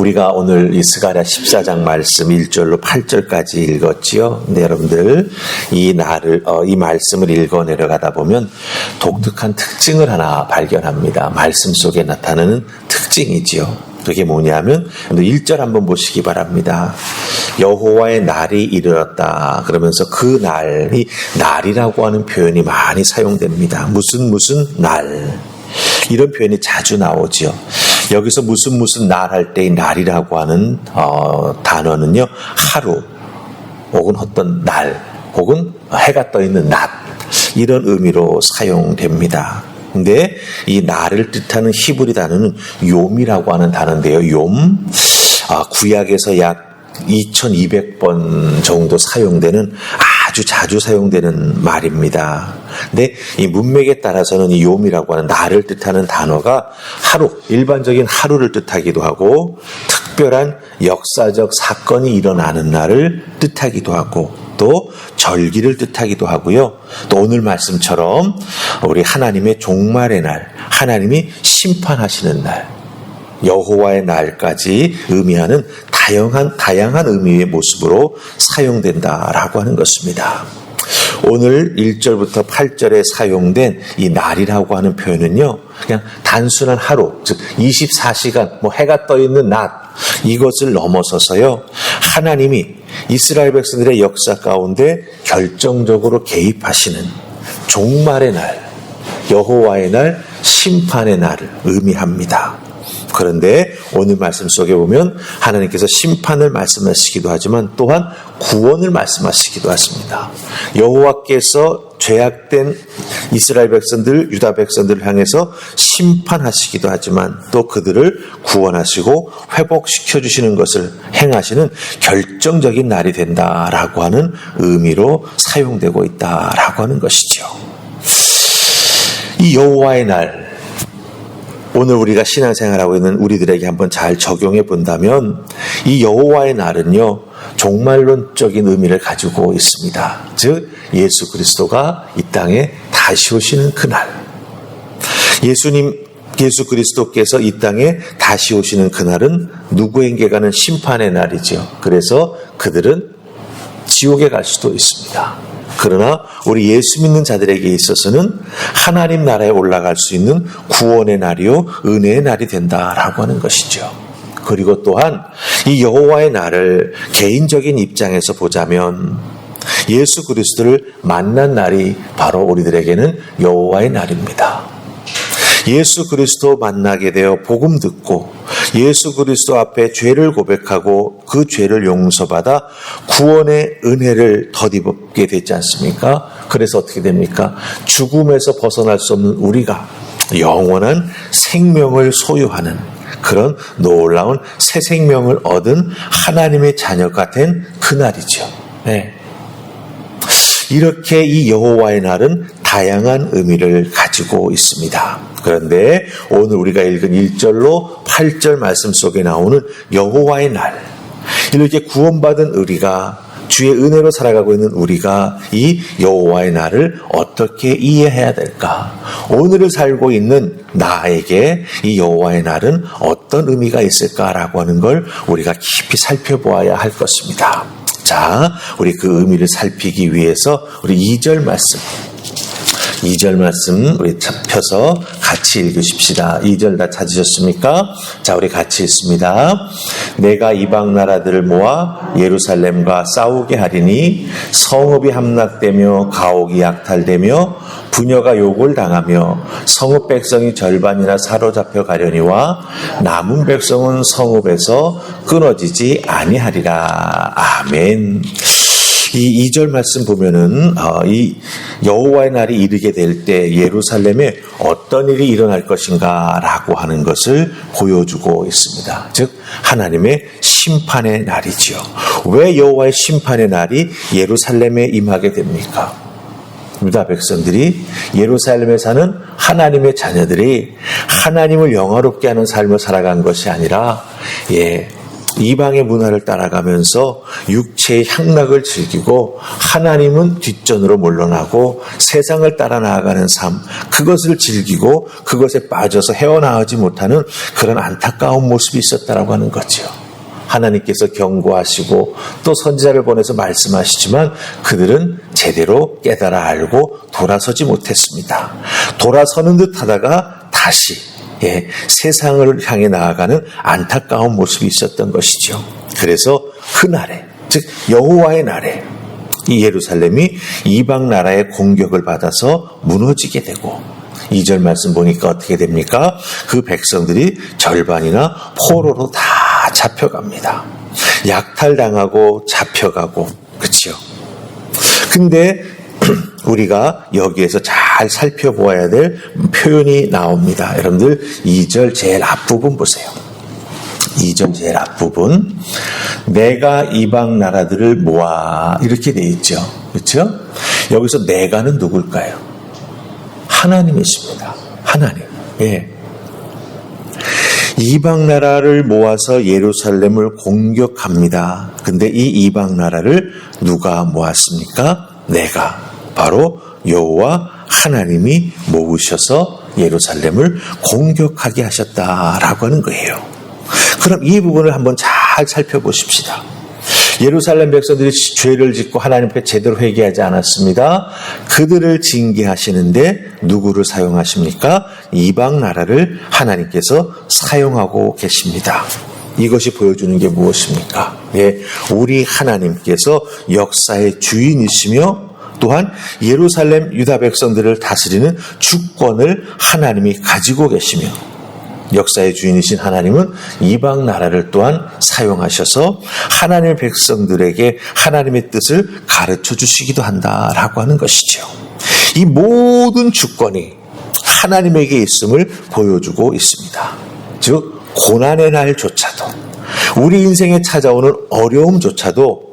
우리가 오늘 이 스가랴 14장 말씀 1절로 8절까지 읽었지요. 근데 여러분들 이 날을 어, 이 말씀을 읽어 내려가다 보면 독특한 특징을 하나 발견합니다. 말씀 속에 나타나는 특징이지요. 그게 뭐냐면 1절 한번 보시기 바랍니다. 여호와의 날이 이르렀다. 그러면서 그 날이 날이라고 하는 표현이 많이 사용됩니다. 무슨 무슨 날. 이런 표현이 자주 나오지요. 여기서 무슨 무슨 날 할 때의 날이라고 하는 어, 단어는요. 하루 혹은 어떤 날 혹은 해가 떠 있는 낮 이런 의미로 사용됩니다. 근데 이 날을 뜻하는 히브리 단어는 욤이라고 하는 단어인데요. 욤 아, 구약에서 약 2200번 정도 사용되는 아주 자주 사용되는 말입니다. 근데 이 문맥에 따라서는 이 욤이라고 하는 날을 뜻하는 단어가 하루, 일반적인 하루를 뜻하기도 하고 특별한 역사적 사건이 일어나는 날을 뜻하기도 하고 또 절기를 뜻하기도 하고요. 또 오늘 말씀처럼 우리 하나님의 종말의 날, 하나님이 심판하시는 날, 여호와의 날까지 의미하는 다양한 다양한 의미의 모습으로 사용된다라고 하는 것입니다. 오늘 1절부터 8절에 사용된 이 날이라고 하는 표현은요, 그냥 단순한 하루, 즉 24시간, 뭐 해가 떠 있는 낮, 이것을 넘어서서요, 하나님이 이스라엘 백성들의 역사 가운데 결정적으로 개입하시는 종말의 날, 여호와의 날, 심판의 날을 의미합니다. 그런데 오늘 말씀 속에 보면 하나님께서 심판을 말씀하시기도 하지만 또한 구원을 말씀하시기도 하십니다. 여호와께서 죄악된 이스라엘 백성들, 유다 백성들을 향해서 심판하시기도 하지만 또 그들을 구원하시고 회복시켜 주시는 것을 행하시는 결정적인 날이 된다라고 하는 의미로 사용되고 있다라고 하는 것이죠. 이 여호와의 날 오늘 우리가 신앙생활하고 있는 우리들에게 한번 잘 적용해 본다면 이 여호와의 날은요 종말론적인 의미를 가지고 있습니다. 즉 예수 그리스도가 이 땅에 다시 오시는 그날. 예수님 예수 그리스도께서 이 땅에 다시 오시는 그날은 누구에게 가는 심판의 날이죠. 그래서 그들은 지옥에 갈 수도 있습니다. 그러나 우리 예수 믿는 자들에게 있어서는 하나님 나라에 올라갈 수 있는 구원의 날이요 은혜의 날이 된다라고 하는 것이죠. 그리고 또한 이 여호와의 날을 개인적인 입장에서 보자면 예수 그리스도를 만난 날이 바로 우리들에게는 여호와의 날입니다. 예수 그리스도 만나게 되어 복음 듣고 예수 그리스도 앞에 죄를 고백하고 그 죄를 용서받아 구원의 은혜를 덧입게 되지 않습니까? 그래서 어떻게 됩니까? 죽음에서 벗어날 수 없는 우리가 영원한 생명을 소유하는 그런 놀라운 새 생명을 얻은 하나님의 자녀가 된 그날이죠. 네. 이렇게 이 여호와의 날은 다양한 의미를 가지고 있습니다. 그런데 오늘 우리가 읽은 1절로 8절 말씀 속에 나오는 여호와의 날 이렇게 구원받은 우리가 주의 은혜로 살아가고 있는 우리가 이 여호와의 날을 어떻게 이해해야 될까? 오늘을 살고 있는 나에게 이 여호와의 날은 어떤 의미가 있을까라고 하는 걸 우리가 깊이 살펴보아야 할 것입니다. 자, 우리 그 의미를 살피기 위해서 우리 2절 말씀 2절 말씀 우리 잡혀서 같이 읽으십시다. 2절 다 찾으셨습니까? 자, 우리 같이 읽습니다. 내가 이방 나라들을 모아 예루살렘과 싸우게 하리니 성읍이 함락되며 가옥이 약탈되며 부녀가 욕을 당하며 성읍 백성이 절반이나 사로잡혀 가려니와 남은 백성은 성읍에서 끊어지지 아니하리라. 아멘. 이 2절 말씀 보면은 어, 이 여호와의 날이 이르게 될 때 예루살렘에 어떤 일이 일어날 것인가라고 하는 것을 보여주고 있습니다. 즉 하나님의 심판의 날이지요. 왜 여호와의 심판의 날이 예루살렘에 임하게 됩니까? 유다 백성들이 예루살렘에 사는 하나님의 자녀들이 하나님을 영화롭게 하는 삶을 살아간 것이 아니라 예 이방의 문화를 따라가면서 육체의 향락을 즐기고 하나님은 뒷전으로 물러나고 세상을 따라 나아가는 삶, 그것을 즐기고 그것에 빠져서 헤어나오지 못하는 그런 안타까운 모습이 있었다라고 하는 거죠. 하나님께서 경고하시고 또 선지자를 보내서 말씀하시지만 그들은 제대로 깨달아 알고 돌아서지 못했습니다. 돌아서는 듯 하다가 다시 예, 세상을 향해 나아가는 안타까운 모습이 있었던 것이죠. 그래서 그날에 즉 여호와의 날에 이 예루살렘이 이방 나라의 공격을 받아서 무너지게 되고 2절 말씀 보니까 어떻게 됩니까? 그 백성들이 절반이나 포로로 다 잡혀갑니다. 약탈당하고 잡혀가고 그렇죠. 근데 우리가 여기에서 잘 살펴보아야 될 표현이 나옵니다. 여러분들 2절 제일 앞부분 보세요. 2절 제일 앞부분 내가 이방 나라들을 모아 이렇게 돼 있죠. 그렇죠? 여기서 내가는 누굴까요? 하나님이십니다. 하나님. 예. 이방 나라를 모아서 예루살렘을 공격합니다. 근데 이 이방 나라를 누가 모았습니까? 내가 바로 여호와 하나님이 모으셔서 예루살렘을 공격하게 하셨다라고 하는 거예요. 그럼 이 부분을 한번 잘 살펴보십시다. 예루살렘 백성들이 죄를 짓고 하나님께 제대로 회개하지 않았습니다. 그들을 징계하시는데 누구를 사용하십니까? 이방 나라를 하나님께서 사용하고 계십니다. 이것이 보여주는 게 무엇입니까? 예, 우리 하나님께서 역사의 주인이시며 또한 예루살렘 유다 백성들을 다스리는 주권을 하나님이 가지고 계시며 역사의 주인이신 하나님은 이방 나라를 또한 사용하셔서 하나님의 백성들에게 하나님의 뜻을 가르쳐 주시기도 한다라고 하는 것이죠. 이 모든 주권이 하나님에게 있음을 보여주고 있습니다. 즉, 고난의 날조차도, 우리 인생에 찾아오는 어려움조차도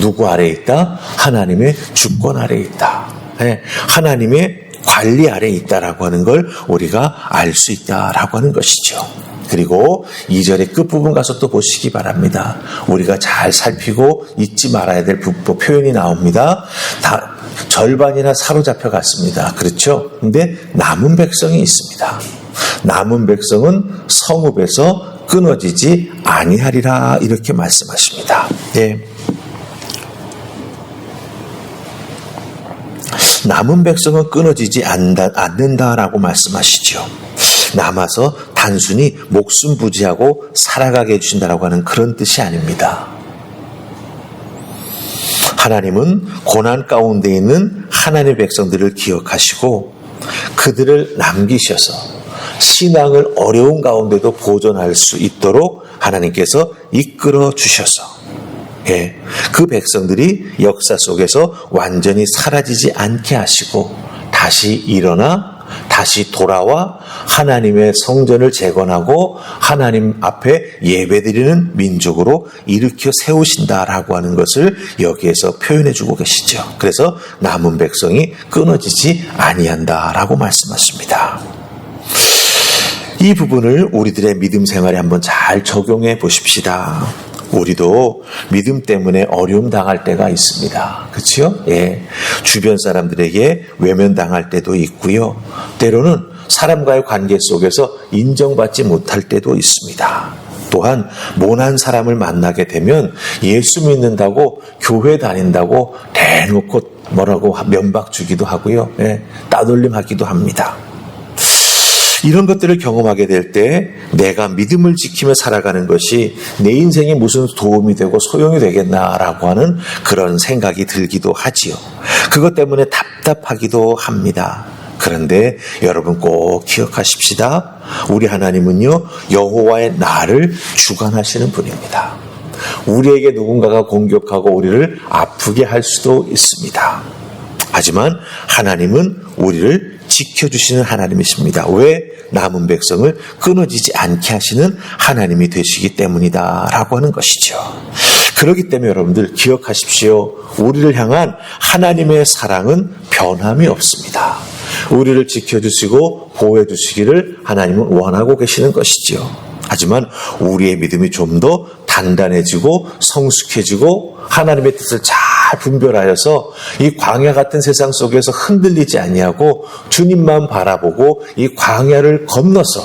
누구 아래 있다? 하나님의 주권 아래 있다. 네, 하나님의 관리 아래 있다라고 하는 걸 우리가 알 수 있다라고 하는 것이죠. 그리고 2절의 끝부분 가서 또 보시기 바랍니다. 우리가 잘 살피고 잊지 말아야 될 표현이 나옵니다. 다 절반이나 사로잡혀 갔습니다. 그렇죠? 근데 남은 백성이 있습니다. 남은 백성은 성읍에서 끊어지지 아니하리라 이렇게 말씀하십니다. 예. 남은 백성은 끊어지지 않는다라고 말씀하시죠. 남아서 단순히 목숨 부지하고 살아가게 해주신다라고 하는 그런 뜻이 아닙니다. 하나님은 고난 가운데 있는 하나님의 백성들을 기억하시고 그들을 남기셔서 신앙을 어려운 가운데도 보존할 수 있도록 하나님께서 이끌어 주셔서 예, 그 백성들이 역사 속에서 완전히 사라지지 않게 하시고 다시 일어나 다시 돌아와 하나님의 성전을 재건하고 하나님 앞에 예배드리는 민족으로 일으켜 세우신다라고 하는 것을 여기에서 표현해 주고 계시죠. 그래서 남은 백성이 끊어지지 아니한다라고 말씀하십니다. 이 부분을 우리들의 믿음 생활에 한번 잘 적용해 보십시다. 우리도 믿음 때문에 어려움 당할 때가 있습니다. 그렇죠? 예. 주변 사람들에게 외면당할 때도 있고요. 때로는 사람과의 관계 속에서 인정받지 못할 때도 있습니다. 또한 모난 사람을 만나게 되면 예수 믿는다고 교회 다닌다고 대놓고 뭐라고 면박 주기도 하고요. 예, 따돌림하기도 합니다. 이런 것들을 경험하게 될 때 내가 믿음을 지키며 살아가는 것이 내 인생에 무슨 도움이 되고 소용이 되겠나라고 하는 그런 생각이 들기도 하지요. 그것 때문에 답답하기도 합니다. 그런데 여러분 꼭 기억하십시다. 우리 하나님은요, 여호와의 나를 주관하시는 분입니다. 우리에게 누군가가 공격하고 우리를 아프게 할 수도 있습니다. 하지만 하나님은 우리를 지켜주시는 하나님이십니다. 왜? 남은 백성을 끊어지지 않게 하시는 하나님이 되시기 때문이다. 라고 하는 것이죠. 그렇기 때문에 여러분들 기억하십시오. 우리를 향한 하나님의 사랑은 변함이 없습니다. 우리를 지켜주시고 보호해주시기를 하나님은 원하고 계시는 것이지요. 하지만 우리의 믿음이 좀 더 단단해지고 성숙해지고 하나님의 뜻을 잘 분별하여서 이 광야 같은 세상 속에서 흔들리지 아니하고 주님만 바라보고 이 광야를 건너서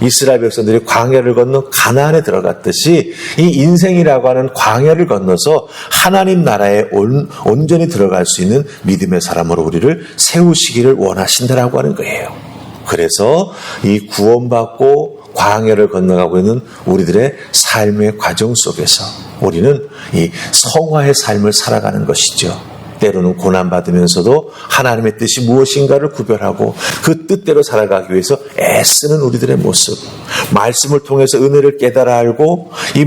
이스라엘 백성들이 광야를 건너 가나안에 들어갔듯이 이 인생이라고 하는 광야를 건너서 하나님 나라에 온, 온전히 들어갈 수 있는 믿음의 사람으로 우리를 세우시기를 원하신다라고 하는 거예요. 그래서 이 구원받고 광야를 건너가고 있는 우리들의 삶의 과정 속에서 우리는 이 성화의 삶을 살아가는 것이죠. 때로는 고난받으면서도 하나님의 뜻이 무엇인가를 구별하고 그 뜻대로 살아가기 위해서 애쓰는 우리들의 모습. 말씀을 통해서 은혜를 깨달아 알고 이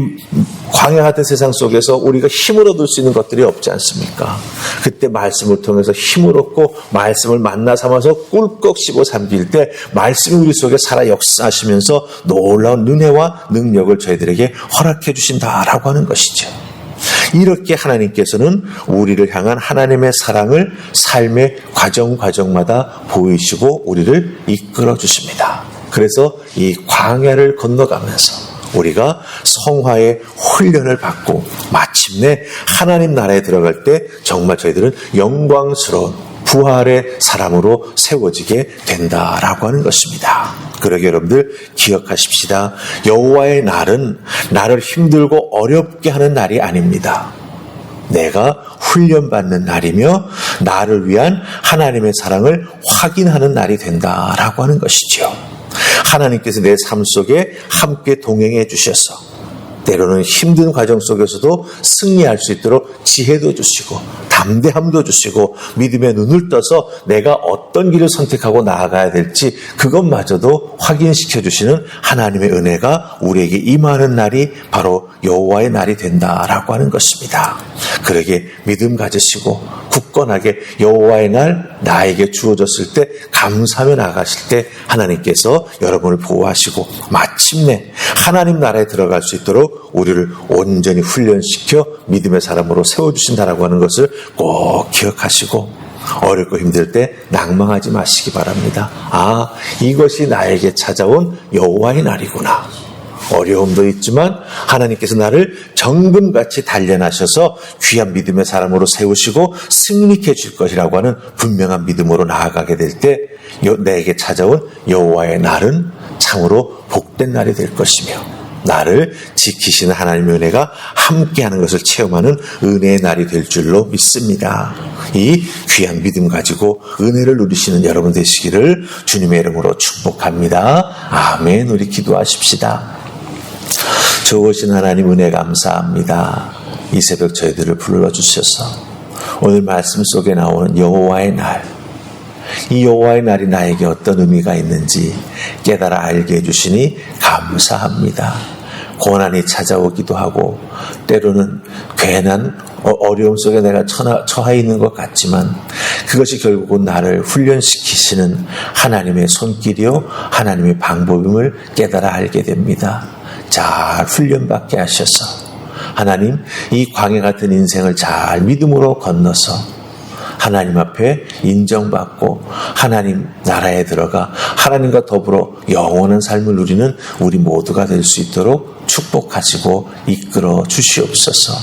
광야 같은 세상 속에서 우리가 힘을 얻을 수 있는 것들이 없지 않습니까? 그때 말씀을 통해서 힘을 얻고 말씀을 만나 삼아서 꿀꺽 씹어 삼킬 때 말씀이 우리 속에 살아 역사하시면서 놀라운 은혜와 능력을 저희들에게 허락해 주신다라고 하는 것이죠. 이렇게 하나님께서는 우리를 향한 하나님의 사랑을 삶의 과정 과정마다 보이시고 우리를 이끌어 주십니다. 그래서 이 광야를 건너가면서 우리가 성화의 훈련을 받고 마침내 하나님 나라에 들어갈 때 정말 저희들은 영광스러운 부활의 사람으로 세워지게 된다라고 하는 것입니다. 그러게 여러분들 기억하십시다. 여호와의 날은 나를 힘들고 어렵게 하는 날이 아닙니다. 내가 훈련받는 날이며 나를 위한 하나님의 사랑을 확인하는 날이 된다라고 하는 것이지요. 하나님께서 내 삶 속에 함께 동행해 주셔서 때로는 힘든 과정 속에서도 승리할 수 있도록 지혜도 주시고 담대함도 주시고 믿음의 눈을 떠서 내가 어떤 길을 선택하고 나아가야 될지 그것마저도 확인시켜 주시는 하나님의 은혜가 우리에게 임하는 날이 바로 여호와의 날이 된다라고 하는 것입니다. 그러게 믿음 가지시고 굳건하게 여호와의 날 나에게 주어졌을 때 감사하며 나가실 때 하나님께서 여러분을 보호하시고 마침내 하나님 나라에 들어갈 수 있도록 우리를 온전히 훈련시켜 믿음의 사람으로 세워주신다라고 하는 것을 꼭 기억하시고 어렵고 힘들 때 낭망하지 마시기 바랍니다. 아, 이것이 나에게 찾아온 여호와의 날이구나. 어려움도 있지만 하나님께서 나를 정금같이 단련하셔서 귀한 믿음의 사람으로 세우시고 승리케 줄 것이라고 하는 분명한 믿음으로 나아가게 될 때 내게 찾아온 여호와의 날은 참으로 복된 날이 될 것이며 나를 지키시는 하나님의 은혜가 함께하는 것을 체험하는 은혜의 날이 될 줄로 믿습니다. 이 귀한 믿음 가지고 은혜를 누리시는 여러분 되시기를 주님의 이름으로 축복합니다. 아멘. 우리 기도하십시다. 좋으신 하나님 은혜 감사합니다. 이 새벽 저희들을 불러주셔서 오늘 말씀 속에 나오는 여호와의 날, 이 여호와의 날이 나에게 어떤 의미가 있는지 깨달아 알게 해주시니 감사합니다. 고난이 찾아오기도 하고 때로는 괜한 어, 어려움 속에 내가 처해 있는 것 같지만 그것이 결국은 나를 훈련시키시는 하나님의 손길이요 하나님의 방법임을 깨달아 알게 됩니다. 잘 훈련받게 하셔서 하나님 이 광해 같은 인생을 잘 믿음으로 건너서 하나님 앞에 인정받고 하나님 나라에 들어가 하나님과 더불어 영원한 삶을 누리는 우리 모두가 될 수 있도록 축복하시고 이끌어 주시옵소서.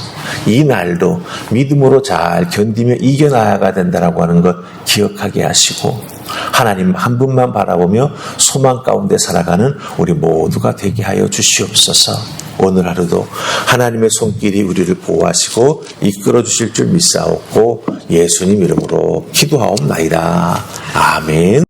이 날도 믿음으로 잘 견디며 이겨나가야 된다라고 하는 것 기억하게 하시고 하나님 한 분만 바라보며 소망 가운데 살아가는 우리 모두가 되게 하여 주시옵소서. 오늘 하루도 하나님의 손길이 우리를 보호하시고 이끌어 주실 줄 믿사옵고 예수님 이름으로 기도하옵나이다. 아멘.